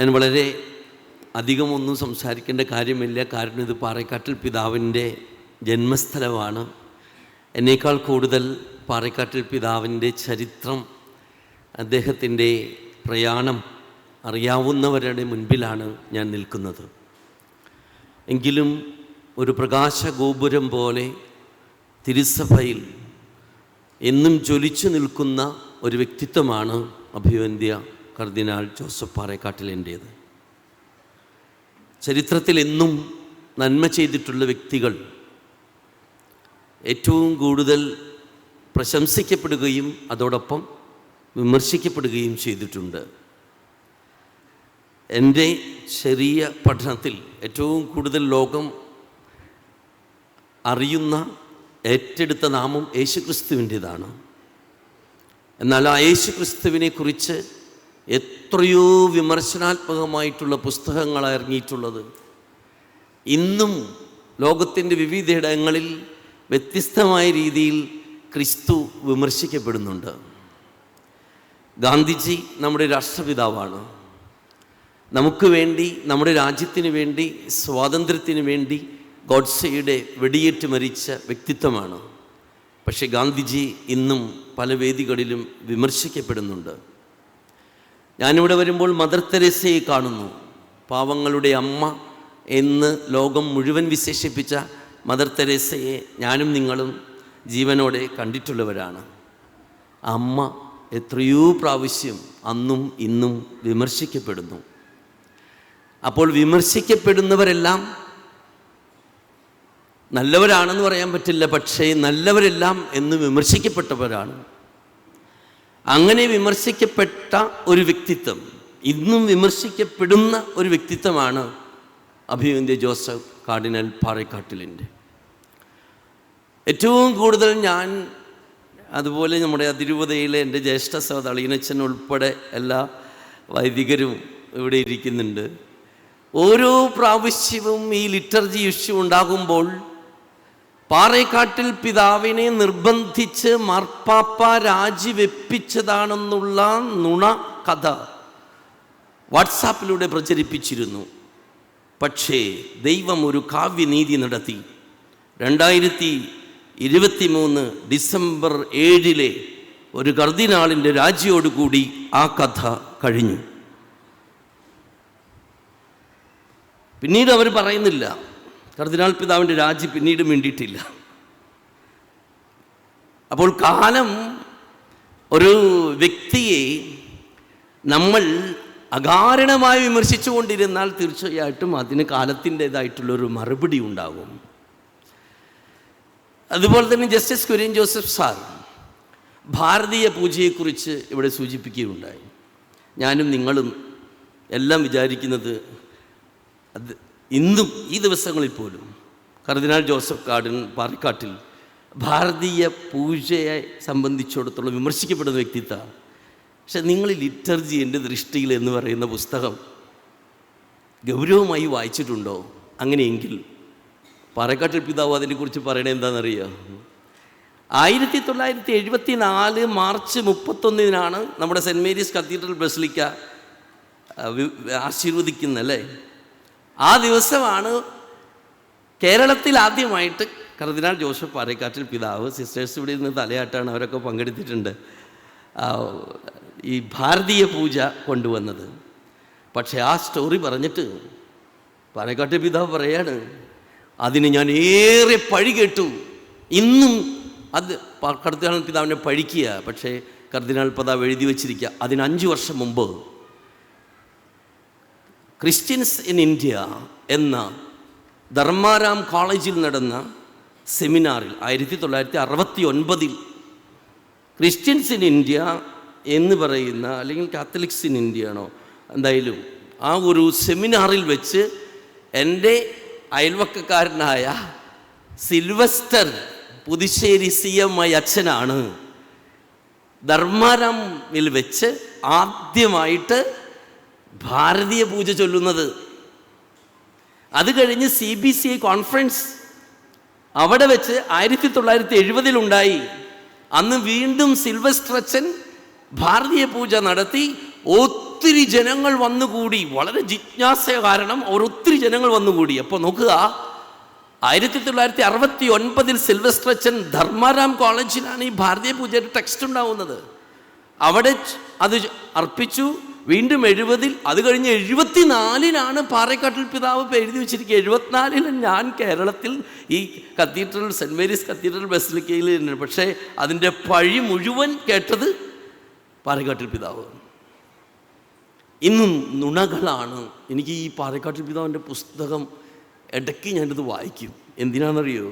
ഞാൻ വളരെ അധികമൊന്നും സംസാരിക്കേണ്ട കാര്യമില്ല. കാരണം ഇത് പാറേക്കാട്ടിൽ പിതാവിന്റെ ജന്മസ്ഥലമാണ്. എന്നേക്കാൾ കൂടുതൽ പാറേക്കാട്ടിൽ പിതാവിന്റെ ചരിത്രം അദ്ദേഹത്തിന്റെ പ്രയാണം അറിയാവുന്നവരുടെ മുൻപിലാണ് ഞാൻ നിൽക്കുന്നത്. എങ്കിലും ഒരു പ്രകാശ ഗോപുരം പോലെ തിരുസഭയിൽ എന്നും ജ്വലിച്ചു നിൽക്കുന്ന ഒരു വ്യക്തിത്വമാണ് അഭിവന്ധ്യ. കർദിനാൾ ജോസഫ് പാറേക്കാട്ടിലേന്റേത് ചരിത്രത്തിൽ എന്നും നന്മ ചെയ്തിട്ടുള്ള വ്യക്തികൾ ഏറ്റവും കൂടുതൽ പ്രശംസിക്കപ്പെടുകയും അതോടൊപ്പം വിമർശിക്കപ്പെടുകയും ചെയ്തിട്ടുണ്ട്. എന്റെ ചെറിയ പഠനത്തിൽ ഏറ്റവും കൂടുതൽ ലോകം അറിയുന്ന ഏറ്റെടുത്ത നാമം യേശുക്രിസ്തുവിന്റേതാണ്. എന്നാൽ ആ യേശുക്രിസ്തുവിനെ കുറിച്ച് എത്രയോ വിമർശനാത്മകമായിട്ടുള്ള പുസ്തകങ്ങൾ ഇറങ്ങിയിട്ടുള്ളത്. ഇന്നും ലോകത്തിന്റെ വിവിധയിടങ്ങളിൽ വ്യത്യസ്തമായ രീതിയിൽ ക്രിസ്തു വിമർശിക്കപ്പെടുന്നുണ്ട്. ഗാന്ധിജി നമ്മുടെ രാഷ്ട്രപിതാവാണ്. നമുക്ക് വേണ്ടി നമ്മുടെ രാജ്യത്തിന് വേണ്ടി സ്വാതന്ത്ര്യത്തിന് വേണ്ടി ഗോഡ്സയുടെ വെടിയേറ്റ് മരിച്ച വ്യക്തിത്വമാണ്. പക്ഷേ ഗാന്ധിജി ഇന്നും പല വേദികളിലും വിമർശിക്കപ്പെടുന്നുണ്ട്. ഞാനിവിടെ വരുമ്പോൾ മദർ തെരേസയെ കാണുന്നു. പാവങ്ങളുടെ അമ്മ എന്ന് ലോകം മുഴുവൻ വിശേഷിപ്പിച്ച മദർ തെരേസയെ ഞാനും നിങ്ങളും ജീവനോടെ കണ്ടിട്ടുള്ളവരാണ്. അമ്മ എത്രയോ പ്രാവശ്യം അന്നും ഇന്നും വിമർശിക്കപ്പെടുന്നു. അപ്പോൾ വിമർശിക്കപ്പെടുന്നവരെല്ലാം നല്ലവരാണെന്ന് പറയാൻ പറ്റില്ല പക്ഷേ നല്ലവരെല്ലാം എന്ന് വിമർശിക്കപ്പെട്ടവരാണ്. അങ്ങനെ വിമർശിക്കപ്പെട്ട ഒരു വ്യക്തിത്വം ഇന്നും വിമർശിക്കപ്പെടുന്ന ഒരു വ്യക്തിത്വമാണ് അഭിവന്ദ്യ ജോസഫ് കാർഡിനൽ പാറേക്കാട്ടിലിന്റെ. ഏറ്റവും കൂടുതൽ ഞാൻ അതുപോലെ നമ്മുടെ അതിരൂപതയിലെ എന്റെ ജ്യേഷ്ഠ സഹോദര അളിയനച്ഛൻ ഉൾപ്പെടെ എല്ലാ വൈദികരും ഇവിടെ ഇരിക്കുന്നുണ്ട്. ഓരോ പ്രാവശ്യവും ഈ ലിറ്റർജി ഇഷ്യൂ ഉണ്ടാകുമ്പോൾ പാറേക്കാട്ടിൽ പിതാവിനെ നിർബന്ധിച്ച് മാർപ്പാപ്പ രാജിവെപ്പിച്ചതാണെന്നുള്ള നുണ കഥ വാട്സാപ്പിലൂടെ പ്രചരിപ്പിച്ചിരുന്നു. പക്ഷേ ദൈവം ഒരു കാവ്യനീതി നടത്തി. രണ്ടായിരത്തി ഇരുപത്തി മൂന്ന് ഡിസംബർ ഏഴിലെ ഒരു കർദിനാളിന്റെ രാജിയോടുകൂടി ആ കഥ കഴിഞ്ഞു. പിന്നീട് അവർ പറയുന്നില്ല. കർദിനാൾ പിതാവിന്റെ രാജി പിന്നീട് വേണ്ടിയിട്ടില്ല. അപ്പോൾ കാലം ഒരു വ്യക്തിയെ നമ്മൾ അകാരണമായി വിമർശിച്ചു കൊണ്ടിരുന്നാൽ തീർച്ചയായിട്ടും അതിന് കാലത്തിന്റെതായിട്ടുള്ളൊരു മറുപടി ഉണ്ടാകും. അതുപോലെ തന്നെ ജസ്റ്റിസ് കുര്യൻ ജോസഫ് സാർ ഭാരതീയ പൂജയെക്കുറിച്ച് ഇവിടെ സൂചിപ്പിക്കുകയുണ്ടായി. ഞാനും നിങ്ങളും എല്ലാം വിചാരിക്കുന്നത് അത് ഇന്നും ഈ ദിവസങ്ങളിൽ പോലും കർദിനാൾ ജോസഫ് കാർഡൻ പാറക്കാട്ടിൽ ഭാരതീയ പൂജയെ സംബന്ധിച്ചിടത്തോളം വിമർശിക്കപ്പെടുന്ന വ്യക്തിത്വമാണ് പക്ഷെ നിങ്ങൾ ലിറ്റർജി എന്റെ ദൃഷ്ടിയിൽ എന്ന് പറയുന്ന പുസ്തകം ഗൗരവമായി വായിച്ചിട്ടുണ്ടോ? അങ്ങനെയെങ്കിൽ പാറക്കാട്ടിൽ പിതാവ് അതിനെക്കുറിച്ച് പറയണത് എന്താണെന്നറിയാം? ആയിരത്തി തൊള്ളായിരത്തി എഴുപത്തി നാല് മാർച്ച് മുപ്പത്തൊന്നിനാണ് നമ്മുടെ സെന്റ് മേരീസ് കത്തീഡ്രൽ ബസിലിക്ക ആശീർവദിക്കുന്നല്ലേ ആ ദിവസമാണ് കേരളത്തിൽ ആദ്യമായിട്ട് കർദിനാൾ ജോസഫ് പാറേക്കാട്ടിൽ പിതാവ്. സിസ്റ്റേഴ്സ് ഇവിടെ നിന്ന് തലയാട്ടാണ് അവരൊക്കെ പങ്കെടുത്തിട്ടുണ്ട്. ഈ ഭാരതീയ പൂജ കൊണ്ടുവന്നത്. പക്ഷേ ആ സ്റ്റോറി പറഞ്ഞിട്ട് പാറേക്കാട്ടിൽ പിതാവ് പറയാണ് അതിന് ഞാൻ ഏറെ പഴി കേട്ടു. ഇന്നും അത് കർദിനാൾ പിതാവിനെ പഴിക്കുക. പക്ഷേ കർദിനാൾ പിതാവ് എഴുതി വച്ചിരിക്കുക. അതിന് അഞ്ച് വർഷം മുമ്പ് ക്രിസ്ത്യൻസ് ഇൻ ഇന്ത്യ എന്ന ധർമാരാം കോളേജിൽ നടന്ന സെമിനാറിൽ ആയിരത്തി തൊള്ളായിരത്തി അറുപത്തി ഒൻപതിൽ ക്രിസ്ത്യൻസ് ഇൻ ഇന്ത്യ എന്ന് പറയുന്ന അല്ലെങ്കിൽ കാത്തലിക്സ് ഇൻ ഇന്ത്യ ആണോ എന്തായാലും ആ ഒരു സെമിനാറിൽ വെച്ച് എന്റെ അയൽവക്കക്കാരനായ Sylvester Puthussery C M I അച്ഛനാണ് ധർമാരാമിൽ വെച്ച് ആദ്യമായിട്ട് ഭാരതീയ പൂജ ചൊല്ലുന്നത്. അത് കഴിഞ്ഞ് C B C I conference അവിടെ വെച്ച് ആയിരത്തി തൊള്ളായിരത്തി എഴുപതിലുണ്ടായി അന്ന് വീണ്ടും സിൽവർ സ്ട്രച്ചൻ ഭാരതീയ പൂജ നടത്തി. ഒത്തിരി ജനങ്ങൾ വന്നുകൂടി. വളരെ ജിജ്ഞാസ കാരണം അവർ ഒത്തിരി ജനങ്ങൾ വന്നുകൂടി. അപ്പോൾ നോക്കുക ആയിരത്തി തൊള്ളായിരത്തി അറുപത്തി ഒൻപതിൽ സിൽവസ്ട്രച്ചൻ ധർമാരാം കോളേജിലാണ് ഈ ഭാരതീയ പൂജയുടെ ടെക്സ്റ്റ് ഉണ്ടാവുന്നത്. അവിടെ അത് അർപ്പിച്ചു. വീണ്ടും എഴുപതിൽ അത് കഴിഞ്ഞ് എഴുപത്തിനാലിനാണ് പാറേക്കാട്ടിൽ പിതാവ് എഴുതി വെച്ചിരിക്കുക. എഴുപത്തിനാലിൽ ഞാൻ കേരളത്തിൽ ഈ കത്തീഡ്രൽ സെന്റ് മേരീസ് കത്തീഡ്രൽ ബസിലിക്കയിൽ തന്നെ പക്ഷേ അതിന്റെ പഴി മുഴുവൻ കേട്ടത് പാറേക്കാട്ടിൽ പിതാവ്. ഇന്നും നുണകളാണ്. എനിക്ക് ഈ പാറേക്കാട്ടിൽ പിതാവിന്റെ പുസ്തകം ഇടയ്ക്ക് ഞാനിത് വായിക്കും. എന്തിനാണെന്നറിയോ?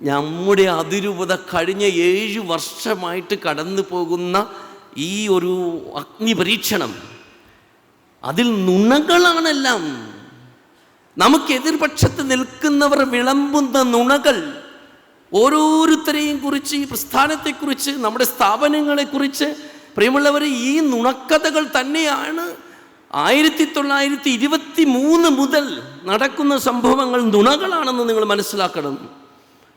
നമ്മുടെ അതിരൂപത കഴിഞ്ഞ ഏഴ് വർഷമായിട്ട് കടന്നു പോകുന്ന ഈ ഒരു അഗ്നി പരീക്ഷണം അതിൽ നുണകളാണെല്ലാം. നമുക്ക് എതിർപക്ഷത്ത് നിൽക്കുന്നവർ വിളമ്പുന്ന നുണകൾ ഓരോരുത്തരെയും കുറിച്ച് ഈ പ്രസ്ഥാനത്തെക്കുറിച്ച് നമ്മുടെ സ്ഥാപനങ്ങളെക്കുറിച്ച് പ്രിയമുള്ളവർ ഈ നുണക്കഥകൾ തന്നെയാണ് ആയിരത്തി തൊള്ളായിരത്തി ഇരുപത്തി മൂന്ന് മുതൽ നടക്കുന്ന സംഭവങ്ങൾ നുണകളാണെന്ന് നിങ്ങൾ മനസ്സിലാക്കണം.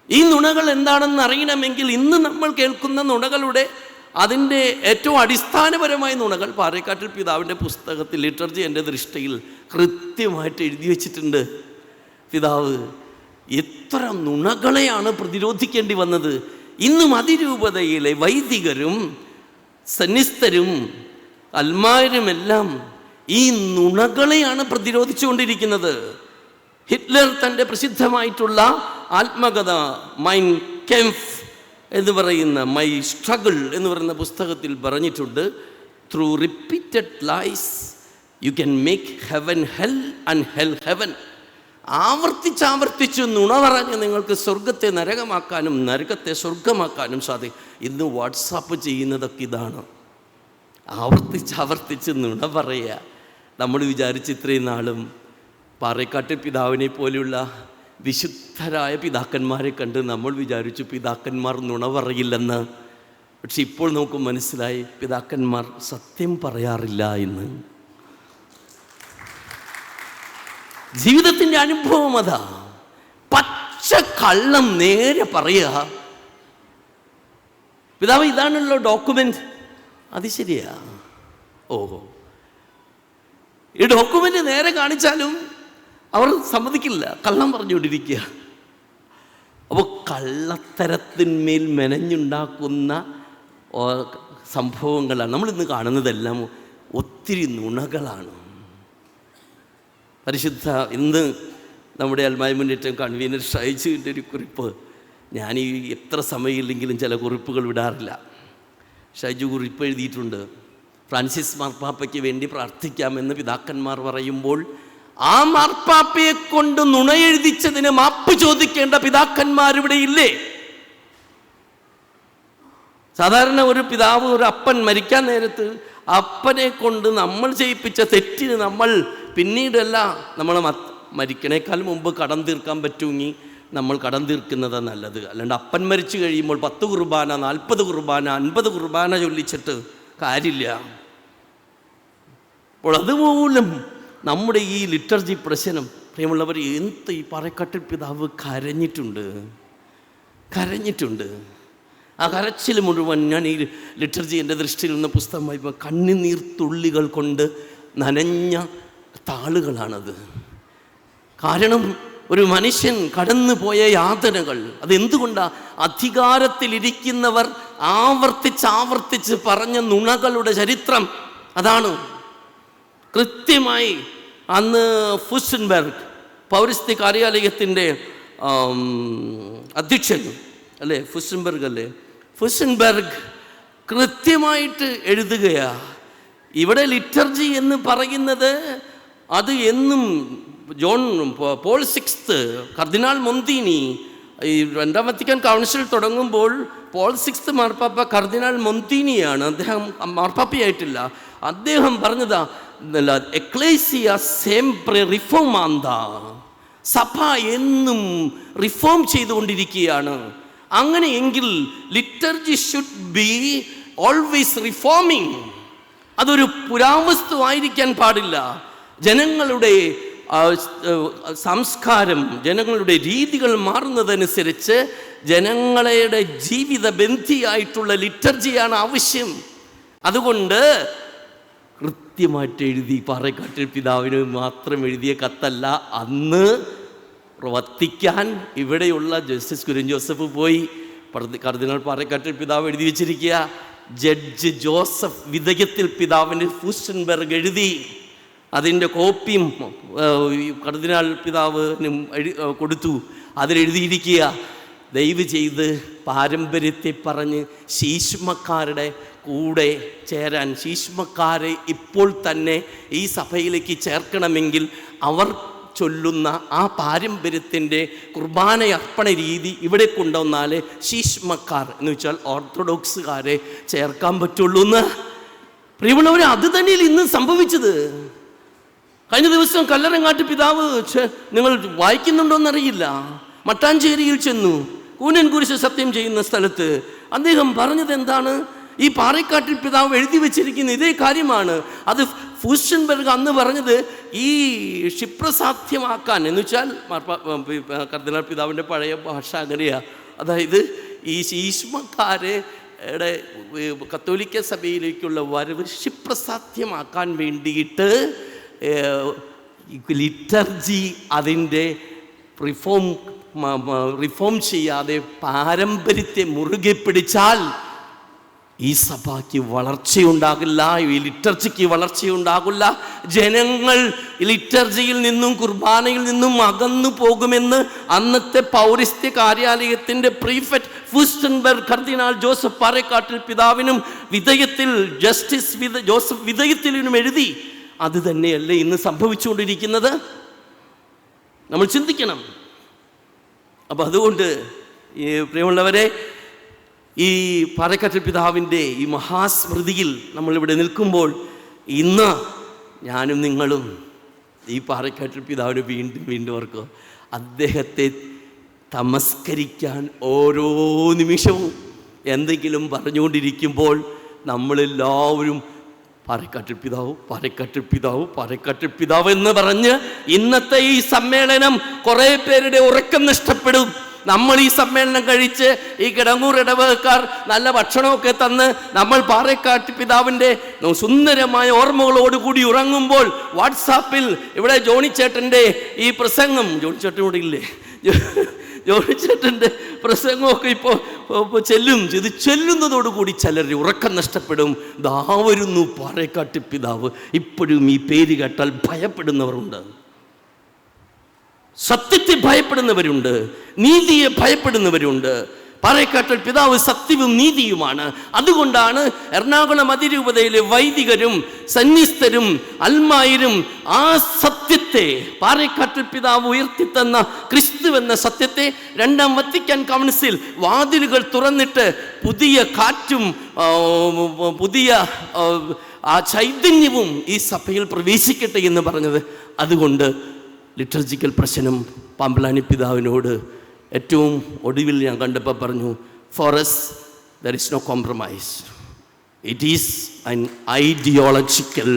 ഈ നുണകൾ എന്താണെന്ന് അറിയണമെങ്കിൽ ഇന്ന് നമ്മൾ കേൾക്കുന്ന നുണകളുടെ അതിന്റെ ഏറ്റവും അടിസ്ഥാനപരമായ നുണകൾ പാറേക്കാട്ടിൽ പിതാവിന്റെ പുസ്തകത്തിൽ ലിറ്റർജി എന്റെ ദൃഷ്ടിയിൽ കൃത്യമായിട്ട് എഴുതി വച്ചിട്ടുണ്ട്. പിതാവ് എത്ര നുണകളെയാണ് പ്രതിരോധിക്കേണ്ടി വന്നത്. ഇന്നും അതിരൂപതയിലെ വൈദികരും സന്നിസ്ഥരും അൽമാരുമെല്ലാം ഈ നുണകളെയാണ് പ്രതിരോധിച്ചുകൊണ്ടിരിക്കുന്നത്. ഹിറ്റ്ലർ തന്റെ പ്രസിദ്ധമായിട്ടുള്ള ആത്മകഥ മൈൻ കെംഫ് എന്ന് പറയുന്ന മൈ സ്ട്രഗിൾ എന്ന് പറയുന്ന പുസ്തകത്തിൽ പറഞ്ഞിട്ടുണ്ട് through repeated lies you can make heaven hell and hell heaven ആവർത്തിച്ചാവർത്തിച്ച് നുണ പറഞ്ഞ് നിങ്ങൾക്ക് സ്വർഗത്തെ നരകമാക്കാനും നരകത്തെ സ്വർഗമാക്കാനും സാധിക്കും ഇന്ന് വാട്സാപ്പ് ചെയ്യുന്നതൊക്കെ ഇതാണ്. ആവർത്തിച്ചാവർത്തിച്ച് നുണ പറയുക. നമ്മൾ വിചാരിച്ച് ഇത്രയും നാളും പാറേക്കാട്ട് പിതാവിനെ പോലെയുള്ള വിശുദ്ധരായ പിതാക്കന്മാരെ കണ്ട് നമ്മൾ വിചാരിച്ചു പിതാക്കന്മാർ നുണ പറയില്ലെന്ന്. പക്ഷെ ഇപ്പോൾ നമുക്ക് മനസ്സിലായി പിതാക്കന്മാർ സത്യം പറയാറില്ല എന്ന്. ജീവിതത്തിന്റെ അനുഭവം അതാ. പച്ച കള്ളം നേരെ പറയുക. പിതാവ് ഇതാണല്ലോ ഡോക്യുമെന്റ് അത് ശരിയാ. ഓഹോ. ഈ ഡോക്യുമെന്റ് നേരെ കാണിച്ചാലും അവർ സമ്മതിക്കില്ല. കള്ളം പറഞ്ഞുകൊണ്ടിരിക്കുക. അപ്പോൾ കള്ളത്തരത്തിന്മേൽ മെനഞ്ഞുണ്ടാക്കുന്ന സംഭവങ്ങളാണ്. നമ്മളിന്ന് കാണുന്നതെല്ലാം ഒത്തിരി നുണകളാണ്. പരിശുദ്ധ ഇന്ന് നമ്മുടെ അൽമായ മുന്നേറ്റം കൺവീനർ ഷൈജുവിന്റെ ഒരു കുറിപ്പ്. ഞാൻ ഈ എത്ര സമയമില്ലെങ്കിലും ചില കുറിപ്പുകൾ വിടാറില്ല. ഷൈജു കുറിപ്പ് എഴുതിയിട്ടുണ്ട്. ഫ്രാൻസിസ് മാർപ്പാപ്പയ്ക്ക് വേണ്ടി പ്രാർത്ഥിക്കാമെന്ന് പിതാക്കന്മാർ പറയുമ്പോൾ ആ മാർപ്പാപ്പയെ കൊണ്ട് നുണ എഴുതിച്ചതിന് മാപ്പ് ചോദിക്കേണ്ട പിതാക്കന്മാരിവിടെ ഇല്ലേ? സാധാരണ ഒരു പിതാവ് ഒരു അപ്പൻ മരിക്കാൻ നേരത്ത് അപ്പനെ കൊണ്ട് നമ്മൾ ചെയ്യിപ്പിച്ച തെറ്റിന് നമ്മൾ പിന്നീടല്ല നമ്മൾ മരിക്കണേക്കാൾ മുമ്പ് കടം തീർക്കാൻ പറ്റുമെങ്കിൽ നമ്മൾ കടം തീർക്കുന്നത് നല്ലത്. അല്ലാണ്ട് അപ്പൻ മരിച്ചു കഴിയുമ്പോൾ പത്ത് കുർബാന നാൽപ്പത് കുർബാന അൻപത് കുർബാന ചൊല്ലിച്ചിട്ട് കാര്യമില്ല. അപ്പോൾ അതുമൂലം നമ്മുടെ ഈ ലിറ്റർജി പ്രശ്നം പ്രിയമുള്ളവർ എന്ത് ഈ പറക്കട്ടിൽ പിതാവ് കരഞ്ഞിട്ടുണ്ട്? കരഞ്ഞിട്ടുണ്ട്. ആ കരച്ചിൽ മുഴുവൻ ഞാൻ ഈ ലിറ്റർജി എന്റെ ദൃഷ്ടിയിൽ നിന്ന് പുസ്തകം വായിക്കുമ്പോൾ കണ്ണുനീർ തുള്ളികൾ കൊണ്ട് നനഞ്ഞ താളുകളാണത്. കാരണം ഒരു മനുഷ്യൻ കടന്നു പോയ യാതനകൾ അതെന്തുകൊണ്ടാണ് അധികാരത്തിലിരിക്കുന്നവർ ആവർത്തിച്ച് ആവർത്തിച്ച് പറഞ്ഞ നുണകളുടെ ചരിത്രം. അതാണ് കൃത്യമായി അന്ന് ഫുസൻബർഗ് പൗരസ്ത്യ കാര്യാലയത്തിന്റെ അധ്യക്ഷൻ അല്ലേ? ഫുസൻബർഗ് അല്ലേ? ഫുസൻബർഗ് കൃത്യമായിട്ട് എഴുതുകയാ. ഇവിടെ ലിറ്റർജി എന്ന് പറയുന്നത് അത് എന്നും John Paul sixth cardinal Montini ഈ രണ്ടാം വത്തിക്കാൻ കൗൺസിൽ തുടങ്ങുമ്പോൾ പോൾ സിക്സ്ത് മാർപ്പാപ്പ കർദിനാൾ മൊന്തീനിയാണ്. അദ്ദേഹം മാർപ്പാപ്പയായിട്ടില്ല. അദ്ദേഹം പറഞ്ഞതാ എക്ലേസിയ സെംപ്രെ റിഫോമാന്ത സഭ എന്നും റിഫോം ചെയ്തുകൊണ്ടിരിക്കുകയാണ്. അങ്ങനെയെങ്കിൽ liturgy should be always reforming അതൊരു പുരാവസ്തു ആയിരിക്കാൻ പാടില്ല. ജനങ്ങളുടെ സംസ്കാരം ജനങ്ങളുടെ രീതികൾ മാറുന്നതനുസരിച്ച് ജനങ്ങളുടെ ജീവിത ബന്ധിയായിട്ടുള്ള ലിറ്റർജിയാണ് ആവശ്യം. അതുകൊണ്ട് കൃത്യമായിട്ട് എഴുതി പാറക്കാട്ടിൽ പിതാവിന് മാത്രം എഴുതിയ കത്തല്ല. അന്ന് വത്തിക്കാൻ ഇവിടെയുള്ള ജസ്റ്റിസ് കുര്യൻ ജോസഫ് പോയി. കർദിനൽ പാറക്കാട്ടിൽ പിതാവ് എഴുതി വെച്ചിരിക്കുക. ജഡ്ജ് ജോസഫ് വിദഗത്തിൽ പിതാവിന് ഫൂസ്റ്റൻബെർഗ് എഴുതി. അതിന്റെ കോപ്പിയും കർദിനാൾ പിതാവിനും കൊടുത്തു. അതിലെഴുതിയിരിക്കുക. ദയവ് ചെയ്ത് പാരമ്പര്യത്തെ പറഞ്ഞ് ശീഷ്മക്കാരുടെ കൂടെ ചേരാൻ ശീഷ്മക്കാരെ ഇപ്പോൾ തന്നെ ഈ സഭയിലേക്ക് ചേർക്കണമെങ്കിൽ അവർ ചൊല്ലുന്ന ആ പാരമ്പര്യത്തിന്റെ കുർബാന അർപ്പണ രീതി ഇവിടെ കൊണ്ടുവന്നാലേ ശീഷ്മക്കാർ എന്ന് വെച്ചാൽ ഓർത്തഡോക്സുകാരെ ചേർക്കാൻ പറ്റുള്ളൂ എന്ന്. പ്രിയമുള്ളവർ അത് തന്നെയല്ല ഇന്ന് സംഭവിച്ചത്. കഴിഞ്ഞ ദിവസം കല്ലറങ്ങാട്ട് പിതാവ് നിങ്ങൾ വായിക്കുന്നുണ്ടോന്നറിയില്ല മട്ടാഞ്ചേരിയിൽ ചെന്നു. കൂനൻ കുരിശ് സത്യം ചെയ്യുന്ന സ്ഥലത്ത് അദ്ദേഹം പറഞ്ഞത് എന്താണ് ഈ പാറക്കാട്ടിൽ പിതാവ് എഴുതി വെച്ചിരിക്കുന്ന ഇതേ കാര്യമാണ്. അത് ഫൂസ്റ്റൻബർഗ് അന്ന് പറഞ്ഞത് ഈ ക്ഷിപ്രസാധ്യമാക്കാൻ. എന്ന് വെച്ചാൽ കർദിനാൾ പിതാവിന്റെ പഴയ ഭാഷ അങ്ങനെയാ. അതായത് ഈ ശീഷ്മക്കാരെ കത്തോലിക്ക സഭയിലേക്കുള്ള വരവ് ക്ഷിപ്രസാധ്യമാക്കാൻ വേണ്ടിയിട്ട് ലിറ്റർജി അതിന്റെ റിഫോം റിഫോം ചെയ്യാതെ പാരമ്പര്യത്തെ മുറുകെ പിടിച്ചാൽ ഈ സഭയ്ക്ക് വളർച്ചയുണ്ടാകില്ല ഈ ലിറ്റർജിക്ക് വളർച്ചയുണ്ടാകില്ല. ജനങ്ങൾ ലിറ്റർജിയിൽ നിന്നും കുർബാനയിൽ നിന്നും അകന്നു പോകുമെന്ന് അന്നത്തെ പൗരസ്ത്യ കാര്യാലയത്തിന്റെ പ്രീഫറ്റ് ഫുസ്റ്റൻബർഗ് കർദിനാൾ ജോസഫ് പാറക്കാട്ടിൽ പിതാവിനും വിധയത്തിൽ ജസ്റ്റിസ് വിധ ജോസഫ് വിധേയത്തിലും എഴുതി. അത് തന്നെയല്ലേ ഇന്ന് സംഭവിച്ചുകൊണ്ടിരിക്കുന്നത്? നമ്മൾ ചിന്തിക്കണം. അപ്പം അതുകൊണ്ട് ഈ പ്രിയമുള്ളവരെ ഈ പാറക്കാട്ടിൽ പിതാവിന്റെ ഈ മഹാസ്മൃതിയിൽ നമ്മളിവിടെ നിൽക്കുമ്പോൾ ഇന്ന് ഞാനും നിങ്ങളും ഈ പാറക്കാട്ടിൽ പിതാവിനെ വീണ്ടും വീണ്ടും ഓർക്കുക. അദ്ദേഹത്തെ തമസ്കരിക്കാൻ ഓരോ നിമിഷവും എന്തെങ്കിലും പറഞ്ഞുകൊണ്ടിരിക്കുമ്പോൾ നമ്മളെല്ലാവരും പാറക്കാട്ടിൽ പിതാവ് പാറക്കാട്ടിൽ പിതാവ് പാറക്കാട്ടിൽ പിതാവ് എന്ന് പറഞ്ഞ് ഇന്നത്തെ ഈ സമ്മേളനം കുറേ പേരുടെ ഉറക്കം നഷ്ടപ്പെടും. നമ്മൾ ഈ സമ്മേളനം കഴിച്ച് ഈ കിടങ്ങൂർ ഇടവകക്കാർ നല്ല ഭക്ഷണമൊക്കെ തന്ന് നമ്മൾ പാറക്കാട്ട് പിതാവിന്റെ സുന്ദരമായ ഓർമ്മകളോടുകൂടി ഉറങ്ങുമ്പോൾ വാട്സാപ്പിൽ ഇവിടെ ജോണിച്ചേട്ടന്റെ ഈ പ്രസംഗം ജോണിച്ചേട്ടൻ ഇവിടെ ഇല്ലേ? ജോണിച്ചേട്ടന്റെ പ്രസംഗമൊക്കെ ഇപ്പോൾ ചെല്ലും. ഇത് ചെല്ലുന്നതോടുകൂടി ചിലർ ഉറക്കം നഷ്ടപ്പെടും. ദാവരുന്നു പാറക്കാട്ട് പിതാവ്. ഇപ്പോഴും ഈ പേര് കേട്ടാൽ ഭയപ്പെടുന്നവരുണ്ട്. സത്യത്തെ ഭയപ്പെടുന്നവരുണ്ട് നീതിയെ ഭയപ്പെടുന്നവരുണ്ട്. പാറേക്കാട്ടിൽ പിതാവ് സത്യവും നീതിയുമാണ്. അതുകൊണ്ടാണ് എറണാകുളം അതിരൂപതയിലെ വൈദികരും സന്യസ്തരും അൽമായരും ആ സത്യത്തെ പാറേക്കാട്ടിൽ പിതാവ് ഉയർത്തിത്തന്ന ക്രിസ്തു എന്ന സത്യത്തെ രണ്ടാം വത്തിക്കാൻ കൗൺസിൽ വാതിലുകൾ തുറന്നിട്ട് പുതിയ കാറ്റും പുതിയ ആ, ചൈതന്യവും ഈ സഭയിൽ പ്രവേശിക്കട്ടെ എന്ന് പറഞ്ഞത്. അതുകൊണ്ട് ലിറ്റർജിക്കൽ പ്രശ്നം പമ്പലാനി പിതാവിനോട് ഏറ്റവും ഒടുവിൽ ഞാൻ കണ്ടപ്പോൾ പറഞ്ഞു for us there is no compromise it is an ideological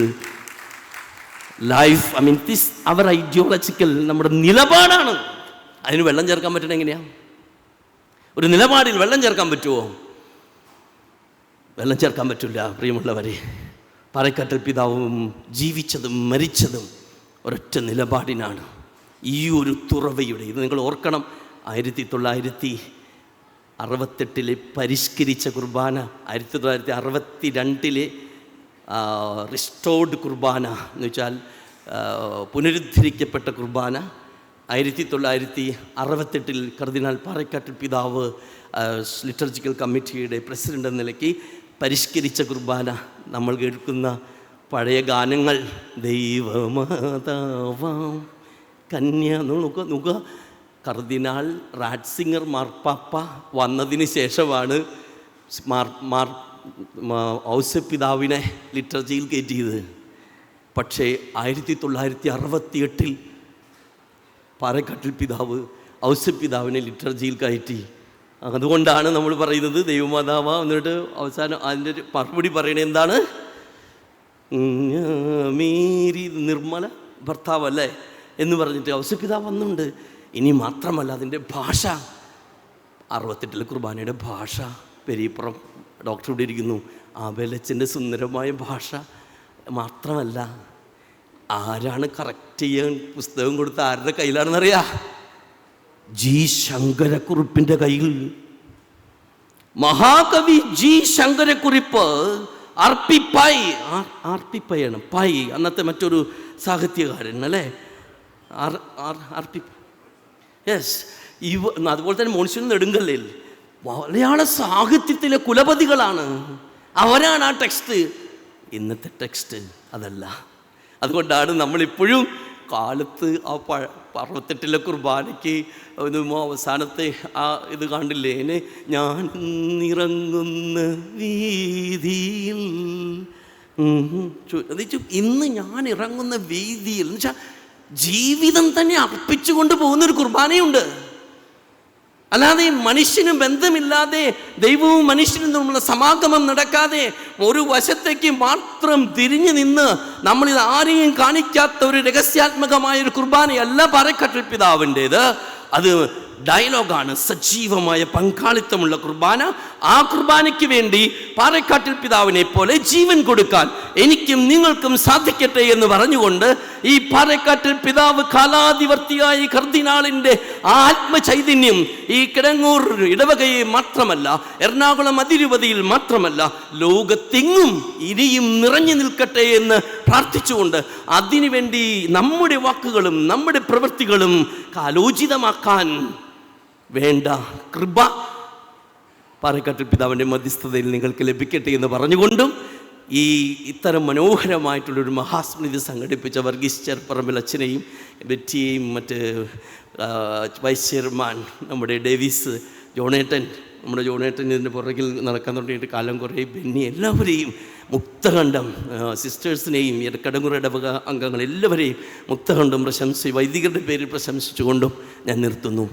life I mean this our ideological നമ്മുടെ നിലപാടാണ്. അതിന് വെള്ളം ചേർക്കാൻ പറ്റണ എങ്ങനെയാ? ഒരു നിലപാടിൽ വെള്ളം ചേർക്കാൻ പറ്റുമോ വെള്ളം ചേർക്കാൻ പറ്റില്ല പ്രിയമുള്ളവരെ. പാറക്കാട്ടിൽ പിതാവും ജീവിച്ചതും മരിച്ചതും ഒരൊറ്റ നിലപാടിനാണ്. ഈ ഒരു തുറവയുടെ ഇത് നിങ്ങൾ ഓർക്കണം. ആയിരത്തി തൊള്ളായിരത്തി അറുപത്തെട്ടിലെ പരിഷ്കരിച്ച കുർബാന ആയിരത്തി തൊള്ളായിരത്തി അറുപത്തി രണ്ടിലെ റിസ്റ്റോർഡ് കുർബാന എന്ന് വെച്ചാൽ പുനരുദ്ധരിക്കപ്പെട്ട കുർബാന. ആയിരത്തി തൊള്ളായിരത്തി അറുപത്തെട്ടിൽ കർദിനാൾ പാറക്കാട്ടിൽ പിതാവ് ലിറ്റർജിക്കൽ കമ്മിറ്റിയുടെ പ്രസിഡന്റ് എന്ന നിലയ്ക്ക് പരിഷ്കരിച്ച കുർബാന നമ്മൾ കേൾക്കുന്ന പഴയ ഗാനങ്ങൾ. ദൈവമാതാവാം. കന്യ നോക്കുക നോക്കുക. കർദിനാൾ റാറ്റ്സിംഗർ മാർപ്പാപ്പ വന്നതിന് ശേഷമാണ് മാർ മാർ ഔസപിതാവിനെ ലിറ്റർജിയിൽ കയറ്റിയത് പക്ഷേ ആയിരത്തി തൊള്ളായിരത്തി അറുപത്തി എട്ടിൽ പാറക്കാട്ടിൽ പിതാവ് ഔസപിതാവിനെ ലിറ്റർജിയിൽ കയറ്റി. അതുകൊണ്ടാണ് നമ്മൾ പറയുന്നത് ദൈവമാതാവ. എന്നിട്ട് അവസാനം അതിന്റെ മറുപടി പറയണത് എന്താണ്? മേരി നിർമ്മല ഭർത്താവല്ലേ എന്ന് പറഞ്ഞിട്ട് ഔസപിതാവ് വന്നുണ്ട്. ഇനി മാത്രമല്ല അതിന്റെ ഭാഷ. അറുപത്തെട്ടിലെ കുർബാനയുടെ ഭാഷ. പെരീപ്പുറം ഡോക്ടർ ഇവിടെ ഇരിക്കുന്നു. ആ ബലച്ചന്റെ സുന്ദരമായ ഭാഷ. മാത്രമല്ല ആരാണ് കറക്റ്റ് ചെയ്യാൻ പുസ്തകം കൊടുത്ത ആരുടെ കയ്യിലാണെന്നറിയാ? ജി ശങ്കരക്കുറിപ്പിന്റെ കയ്യിൽ. മഹാകവി ജി ശങ്കരക്കുറിപ്പ് അർപ്പിപ്പായി. ആർ- ആർപ്പിപ്പയാണ് പൈ അന്നത്തെ മറ്റൊരു സാഹിത്യകാരൻ അല്ലേ? ആർ- ആർ- യെസ് ഇവ അതുപോലെ തന്നെ മോൺസൺ നെടുങ്കല്ലിൽ. മലയാള സാഹിത്യത്തിലെ കുലപതികളാണ്. അവരാണ് ആ ടെക്സ്റ്റ് ഇന്നത്തെ ടെക്സ്റ്റ് അതല്ല. അതുകൊണ്ടാണ് നമ്മളിപ്പോഴും കാലത്ത് ആ പഴ അറുപത്തെട്ടിലെ കുർബാനയ്ക്ക് അവസാനത്തെ ആ ഇത് കണ്ടില്ലേ? എന്നെ ഞാൻ നിറങ്ങുന്ന വീതിയിൽ. ഉം, ചു- എന്ന് വെച്ചാ ഇന്ന് ഞാൻ ഇറങ്ങുന്ന വീതിയിൽ. എന്ന് വെച്ചാൽ ജീവിതം തന്നെ അർപ്പിച്ചുകൊണ്ട് പോകുന്നൊരു കുർബാനയുണ്ട്. അല്ലാതെ മനുഷ്യന് ബന്ധമില്ലാതെ ദൈവവും മനുഷ്യനും തമ്മിലുള്ള സമാഗമം നടക്കാതെ ഒരു വശത്തേക്ക് മാത്രം തിരിഞ്ഞു നിന്ന് നമ്മളിൽ ആരെയും കാണിക്കാത്ത ഒരു രഹസ്യാത്മകമായ ഒരു കുർബാനയല്ല പാറക്കട്ടിൽ പിതാവിന്റേത്. അത് ഡയലോഗാണ്. സജീവമായ പങ്കാളിത്തമുള്ള കുർബാന. ആ കുർബാനയ്ക്ക് വേണ്ടി പാറക്കാട്ടിൽ പിതാവിനെ പോലെ ജീവൻ കൊടുക്കാൻ എനിക്കും നിങ്ങൾക്കും സാധിക്കട്ടെ എന്ന് പറഞ്ഞുകൊണ്ട് ഈ പാറക്കാട്ടിൽ പിതാവ് കാലാധിവർത്തിയായി കർദിനാളിന്റെ ആത്മചൈതന്യം ഈ കിടങ്ങൂർ ഇടവകയെ മാത്രമല്ല എറണാകുളം അതിരുപതിയിൽ മാത്രമല്ല ലോകത്തെങ്ങും ഇനിയും നിറഞ്ഞു നിൽക്കട്ടെ എന്ന് പ്രാർത്ഥിച്ചുകൊണ്ട് അതിനുവേണ്ടി നമ്മുടെ വാക്കുകളും നമ്മുടെ പ്രവൃത്തികളും കാലോചിതമാക്കാൻ വേണ്ട കൃപ പാറക്കാട്ടിൽ പിതാവിന്റെ മധ്യസ്ഥതയിൽ നിങ്ങൾക്ക് ലഭിക്കട്ടെ എന്ന് പറഞ്ഞുകൊണ്ടും ഈ ഇത്തരം മനോഹരമായിട്ടുള്ളൊരു മഹാസ്മൃതി സംഘടിപ്പിച്ച വർഗീസ് ചെറുപ്പറമ്പിൽ അച്ഛനെയും ബെറ്റിയെയും മറ്റ് വൈസ് ചെയർമാൻ നമ്മുടെ ഡേവിസ് ജോണേട്ടൻ നമ്മുടെ ജോണേട്ടൻ ഇതിന്റെ പുറകിൽ നടക്കാൻ തുടങ്ങിയിട്ട് കാലം കുറേ. ബെന്നി എല്ലാവരെയും മുക്തകണ്ഠം സിസ്റ്റേഴ്സിനെയും ഇടക്കടങ്ങുറയുടെ ഇടവക അംഗങ്ങൾ എല്ലാവരെയും മുക്തകണ്ഠം പ്രശംസി വൈദികരുടെ പേരിൽ പ്രശംസിച്ചുകൊണ്ടും ഞാൻ നിർത്തുന്നു.